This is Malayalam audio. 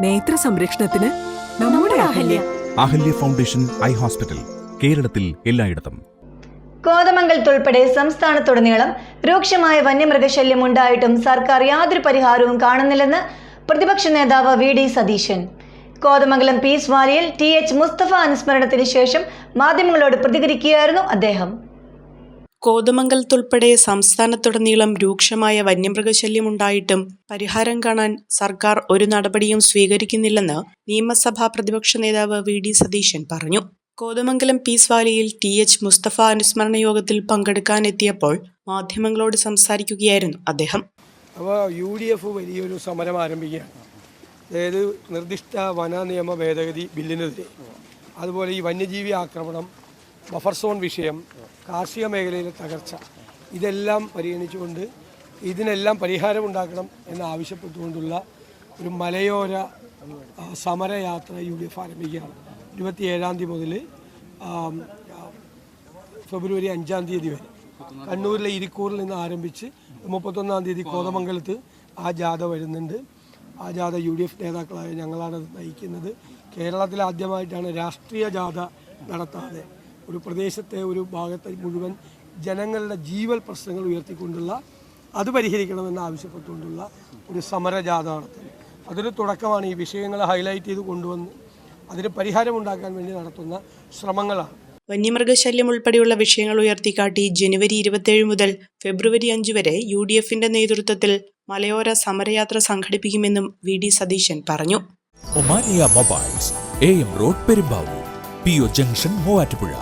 നേത്ര സംരക്ഷണത്തിന് നമ്മുടെ Ahalya. Ahalya foundation eye hospital കേരളത്തിൽ എല്ലായിടത്തും. കോതമംഗലത്തുൾപ്പെടെ സംസ്ഥാനത്തുടനീളം രൂക്ഷമായ വന്യമൃഗശല്യം ഉണ്ടായിട്ടും സർക്കാർ യാതൊരു പരിഹാരവും കാണുന്നില്ലെന്ന് പ്രതിപക്ഷ നേതാവ് V D Satheesan. Kothamangalam peace വാലിയിൽ T H Mustafa അനുസ്മരണത്തിന് ശേഷം മാധ്യമങ്ങളോട് പ്രതികരിക്കുകയായിരുന്നു അദ്ദേഹം. കോതമംഗലത്തുൾപ്പെടെ സംസ്ഥാനത്തുടനീളം രൂക്ഷമായ വന്യമൃഗശല്യമുണ്ടായിട്ടും പരിഹാരം കാണാൻ സർക്കാർ ഒരു നടപടിയും സ്വീകരിക്കുന്നില്ലെന്ന് നിയമസഭാ പ്രതിപക്ഷ നേതാവ് വി ഡി സതീശൻ പറഞ്ഞു. കോതമംഗലം പീസ് വാലിയിൽ ടി എച്ച് മുസ്തഫ അനുസ്മരണ യോഗത്തിൽ പങ്കെടുക്കാനെത്തിയപ്പോൾ മാധ്യമങ്ങളോട് സംസാരിക്കുകയായിരുന്നു അദ്ദേഹം. അപ്പോൾ യു ഡി എഫ് വലിയൊരു സമരം ആരംഭിക്കുകയാണ്. അതായത് നിർദ്ദിഷ്ട വന നിയമ ഭേദഗതി ബില്ലിനെതിരെ. അതുപോലെ ഈ വന്യജീവി ആക്രമണം ബഫർ സോൺ വിഷയം കാർഷിക മേഖലയിലെ തകർച്ച ഇതെല്ലാം പരിഗണിച്ചുകൊണ്ട് ഇതിനെല്ലാം പരിഹാരമുണ്ടാക്കണം എന്നാവശ്യപ്പെട്ടുകൊണ്ടുള്ള ഒരു മലയോര സമരയാത്ര യു ഡി എഫ് ആരംഭിക്കുകയാണ്. ഇരുപത്തിയേഴാം തീയതി മുതൽ ഫെബ്രുവരി അഞ്ചാം തീയതി വരെ. കണ്ണൂരിലെ ഇരിക്കൂറിൽ നിന്ന് ആരംഭിച്ച് മുപ്പത്തൊന്നാം തീയതി കോതമംഗലത്ത് ആ ജാഥ വരുന്നുണ്ട്. ആ ജാഥ യു ഡി എഫ് നേതാക്കളായ ഞങ്ങളാണ് നയിക്കുന്നത്. കേരളത്തിൽ ആദ്യമായിട്ടാണ് രാഷ്ട്രീയ ജാഥ നടത്താതെ ഒരു പ്രദേശത്തെ ഒരു ഭാഗത്തെ മുഴുവൻ ജനങ്ങളുടെ ജീവൽ പ്രശ്നങ്ങൾ ഉയർത്തിക്കൊണ്ടുള്ള അത് പരിഹരിക്കണമെന്ന് ആവശ്യപ്പെട്ടുകൊണ്ടുള്ള ഒരു സമരജാഥ നടത്തുന്നത് അതൊരു തുടക്കമാണ് ഈ വിഷയങ്ങൾ ഹൈലൈറ്റ് ചെയ്ത് കൊണ്ടുവന്ന് അതിന് പരിഹാരമുണ്ടാക്കാൻ വേണ്ടി നടത്തുന്ന ശ്രമങ്ങളാണ്. വന്യമൃഗശല്യം ഉൾപ്പെടെയുള്ള വിഷയങ്ങൾ ഉയർത്തിക്കാട്ടി ജനുവരി ഇരുപത്തിയേഴ് മുതൽ ഫെബ്രുവരി അഞ്ച് വരെ യു ഡി എഫിന്റെ നേതൃത്വത്തിൽ മലയോര സമരയാത്ര സംഘടിപ്പിക്കുമെന്നും വി ഡി സതീശൻ പറഞ്ഞു. Omania mobiles A M road Perumbavoor P O junction Muvattupuzha.